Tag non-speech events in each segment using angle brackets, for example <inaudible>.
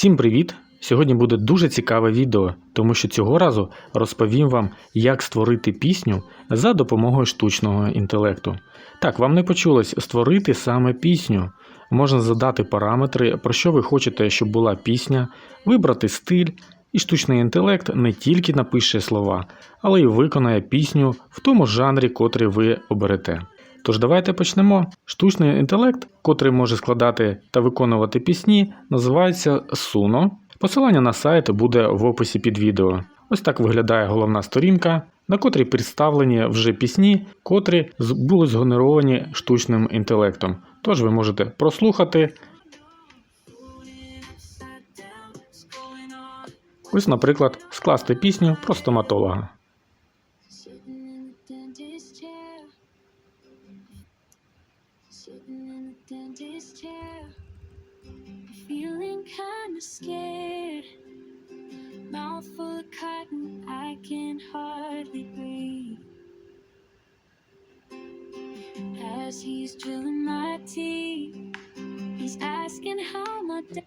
Всім привіт! Сьогодні буде дуже цікаве відео, тому що цього разу розповім вам, як створити пісню за допомогою штучного інтелекту. Так, вам не почулось створити саме пісню. Можна задати параметри, про що ви хочете, щоб була пісня, вибрати стиль, і штучний інтелект не тільки напише слова, але й виконає пісню в тому жанрі, котрий ви оберете. Тож давайте почнемо. Штучний інтелект, котрий може складати та виконувати пісні, називається Suno. Посилання на сайт буде в описі під відео. Ось так виглядає головна сторінка, на котрій представлені вже пісні, котрі були згенеровані штучним інтелектом. Тож ви можете прослухати. Ось, наприклад, скласти пісню про стоматолога. thinking how my day.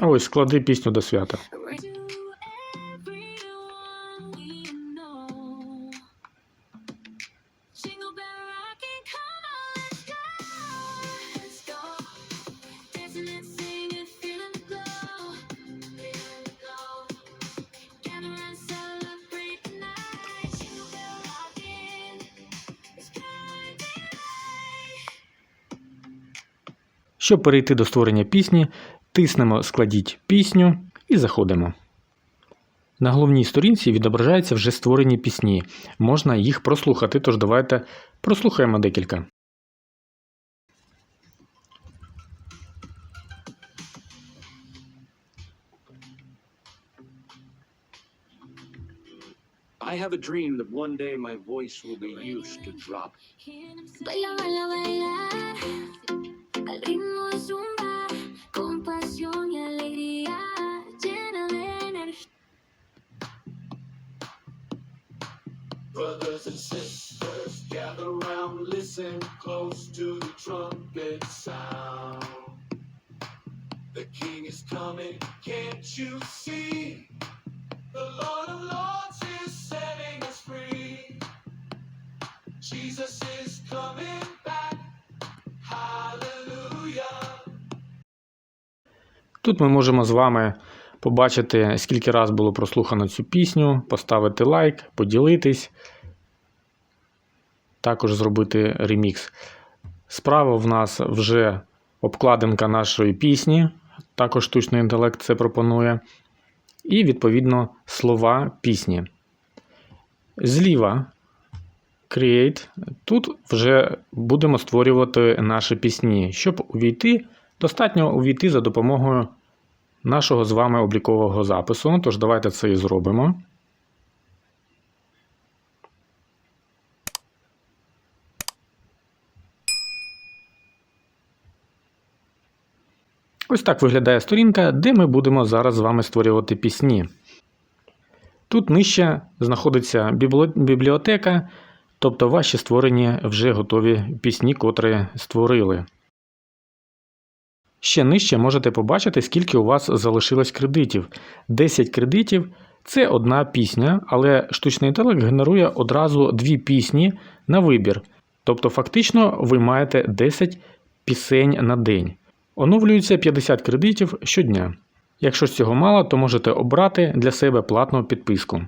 Ось, склади пісню до свята. Jingle bell rock and come on, let's go. Let's go. Isn't it Щоб перейти до створення пісні, тиснемо Складіть пісню і заходимо. На головній сторінці відображаються вже створені пісні. Можна їх прослухати, тож давайте прослухаємо декілька. I have a dream that one day my voice will be used to drop. Al ritmo de zumba. Con pasión y alegría. Llena de energía. Brothers and sisters, gather round, listen close to the trumpet sound. The king is coming, can't you see? The Lord of Lords is setting us free. Jesus is coming. Тут ми можемо з вами побачити, скільки раз було прослухано цю пісню, поставити лайк, поділитись, також зробити ремікс. Справа в нас вже обкладинка нашої пісні, також штучний інтелект це пропонує. І, відповідно, слова пісні. Зліва Create. Тут вже будемо створювати наші пісні. Щоб увійти, достатньо увійти за допомогою нашого з вами облікового запису. Тож давайте це і зробимо. Ось так виглядає сторінка, де ми будемо зараз з вами створювати пісні. Тут нижче знаходиться бібліотека, тобто ваші створені вже готові пісні, котрі створили. Ще нижче можете побачити, скільки у вас залишилось кредитів. 10 кредитів це одна пісня, але штучний інтелект генерує одразу дві пісні на вибір. Тобто, фактично, ви маєте 10 пісень на день. Оновлюється 50 кредитів щодня. Якщо ж цього мало, то можете обрати для себе платну підписку.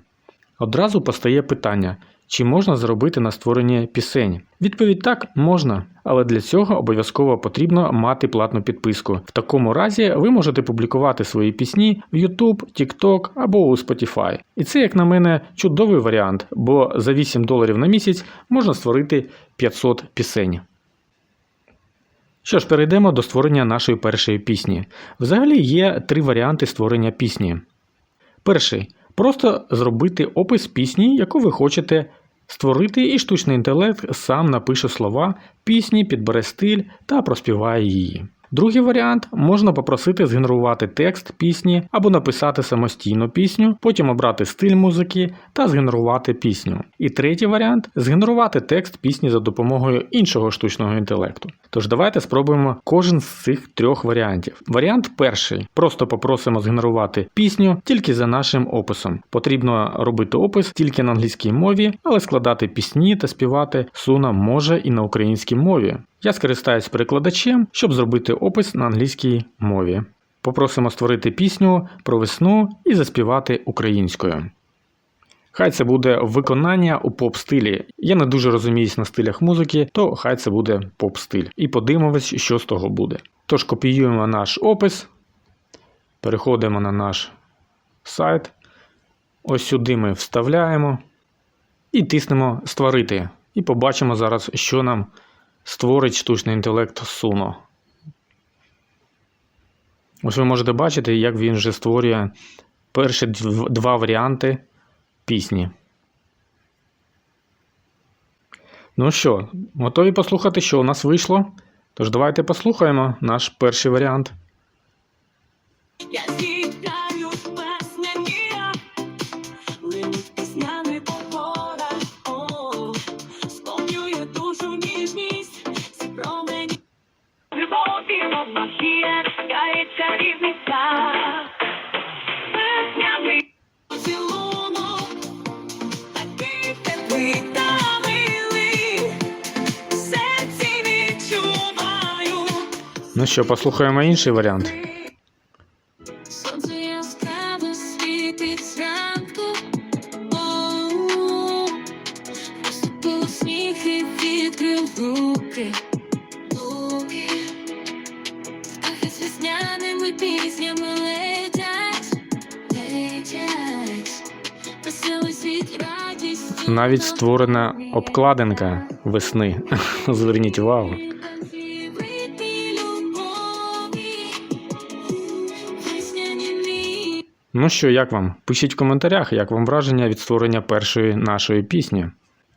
Одразу постає питання, чи можна зробити на створення пісень? Відповідь так, можна, але для цього обов'язково потрібно мати платну підписку. В такому разі ви можете публікувати свої пісні в YouTube, TikTok або у Spotify. І це, як на мене, чудовий варіант, бо за 8 доларів на місяць можна створити 500 пісень. Що ж, перейдемо до створення нашої першої пісні. Взагалі є три варіанти створення пісні. Перший просто зробити опис пісні, яку ви хочете створити, і штучний інтелект сам напише слова пісні, підбере стиль та проспіває її. Другий варіант можна попросити згенерувати текст пісні або написати самостійно пісню, потім обрати стиль музики та згенерувати пісню. І третій варіант згенерувати текст пісні за допомогою іншого штучного інтелекту. Тож давайте спробуємо кожен з цих трьох варіантів. Варіант перший: просто попросимо згенерувати пісню тільки за нашим описом. Потрібно робити опис тільки на англійській мові, але складати пісні та співати суна може і на українській мові. Я скористаюсь перекладачем, щоб зробити опис на англійській мові. Попросимо створити пісню про весну і заспівати українською. Хай це буде виконання у поп-стилі. Я не дуже розуміюсь на стилях музики, то хай це буде поп-стиль. І подивимось, що з того буде. Тож копіюємо наш опис, переходимо на наш сайт. Ось сюди ми вставляємо і тиснемо Створити. І побачимо зараз, що нам створить штучний інтелект Suno. Ось ви можете бачити, як він вже створює перші два варіанти пісні. Ну що, готові послухати, що у нас вийшло? Тож давайте послухаємо наш перший варіант. Я магія, кається різниця, весняний поцілунок, такий теплий та милий, в серці відчуваю. Ну що, послухаємо інший варіант. Сонце яскраве світить зранку. Оу, сміх і відкрив руки. Руки. Весняними піснями летять. Летять. Веселий світ радістю. Навіть створена обкладинка весни. <laughs> Зверніть увагу. Ну що, як вам? Пишіть в коментарях, як вам враження від створення першої нашої пісні.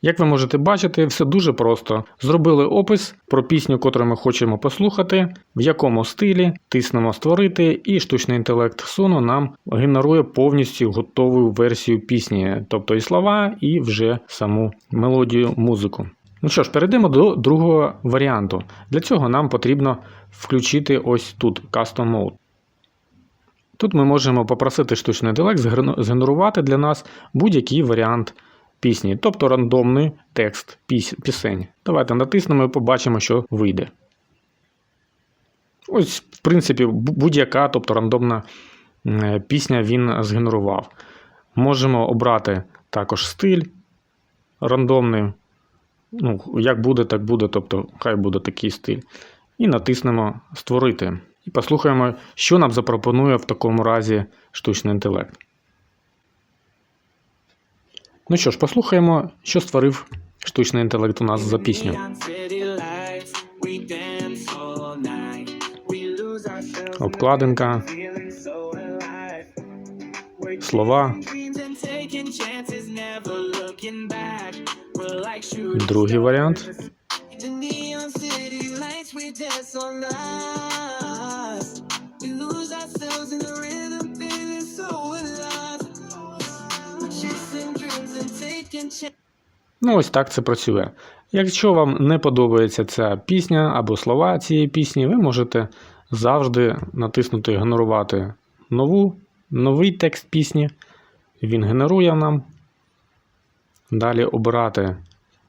Як ви можете бачити, все дуже просто. Зробили опис про пісню, котру ми хочемо послухати, в якому стилі, тиснемо створити, і штучний інтелект Suno нам генерує повністю готову версію пісні, тобто і слова, і вже саму мелодію, музику. Ну що ж, перейдемо до другого варіанту. Для цього нам потрібно включити ось тут Custom Mode. Тут ми можемо попросити штучний інтелект згенерувати для нас будь-який варіант пісні, тобто рандомний текст піс- пісень. Давайте натиснемо і побачимо, що вийде. Ось, в принципі, будь-яка, тобто рандомна е, пісня він згенерував. Можемо обрати також стиль рандомний. Ну, як буде, так буде, тобто хай буде такий стиль. І натиснемо Створити. І послухаємо, що нам запропонує в такому разі штучний інтелект. Ну що ж, послухаємо, що створив штучний інтелект у нас за пісню. Обкладинка, слова, другий варіант. Taking. Ну, ось так це працює. Якщо вам не подобається ця пісня або слова цієї пісні, ви можете завжди натиснути Генерувати нову, новий текст пісні. Він генерує нам. Далі обирати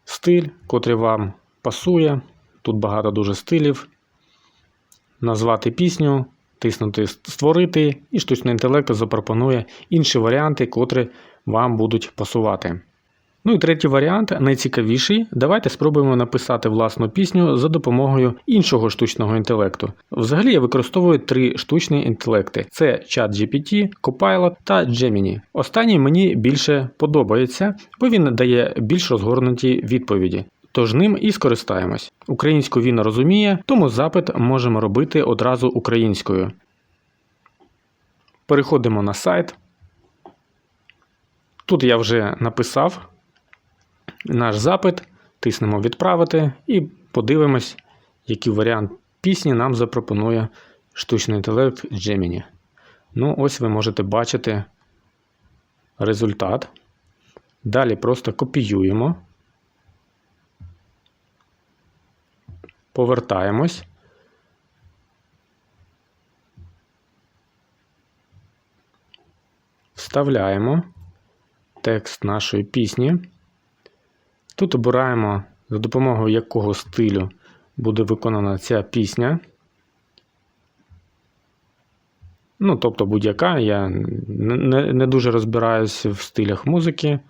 стиль, котрий вам пасує. Тут багато дуже стилів. Назвати пісню, тиснути Створити, і штучний інтелект запропонує інші варіанти, котрі вам будуть пасувати. Ну і третій варіант, найцікавіший. Давайте спробуємо написати власну пісню за допомогою іншого штучного інтелекту. Взагалі я використовую три штучні інтелекти: це ChatGPT, Copilot та Gemini. Останній мені більше подобається, бо він дає більш розгорнуті відповіді. Тож ним і скористаємось. Українську він розуміє, тому запит можемо робити одразу українською. Переходимо на сайт. Тут я вже написав наш запит, тиснемо відправити і подивимось, який варіант пісні нам запропонує штучний інтелект Gemini. Ну, ось ви можете бачити результат. Далі просто копіюємо. Повертаємось. Вставляємо текст нашої пісні. Тут обираємо, за допомогою якого стилю буде виконана ця пісня. Ну, тобто будь-яка. Я не, не, дуже розбираюсь в стилях музики.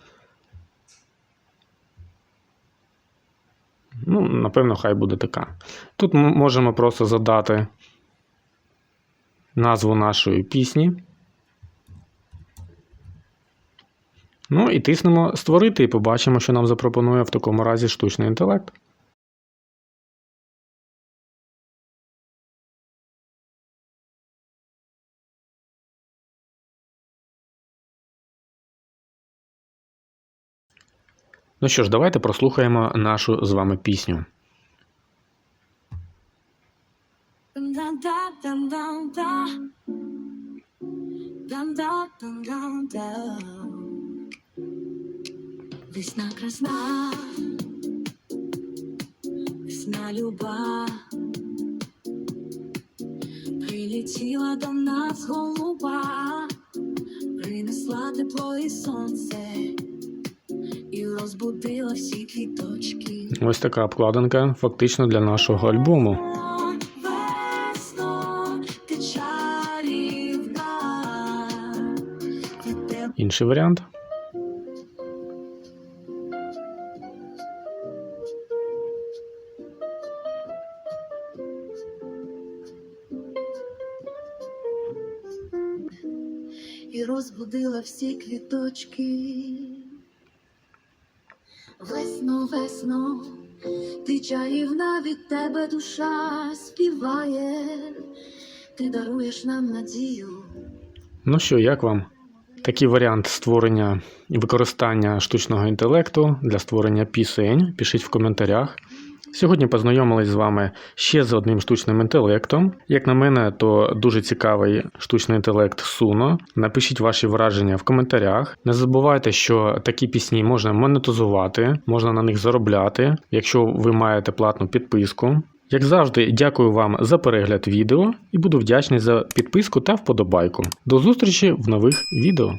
Ну, напевно, хай буде така. Тут ми можемо просто задати назву нашої пісні. Ну і тиснемо створити і побачимо, що нам запропонує в такому разі штучний інтелект. Ну що ж, давайте прослухаємо нашу з вами пісню. Дам-да-дам-дам-да. Дам-да-дам-дам-да. Весна красна, весна люба, прилетіла до нас голуба, принесла тепло і сонце, і розбудила всі квіточки. Ось така обкладинка фактично для нашого альбому. Інший варіант. Всі квіточки. Весно, весно, ти чарівна від тебе душа співає, ти даруєш нам надію. Ну що, як вам? Такий варіант створення і використання штучного інтелекту для створення пісень. Пишіть в коментарях. Сьогодні познайомились з вами ще з одним штучним інтелектом. Як на мене, то дуже цікавий штучний інтелект Suno. Напишіть ваші враження в коментарях. Не забувайте, що такі пісні можна монетизувати, можна на них заробляти, якщо ви маєте платну підписку. Як завжди, дякую вам за перегляд відео і буду вдячний за підписку та вподобайку. До зустрічі в нових відео.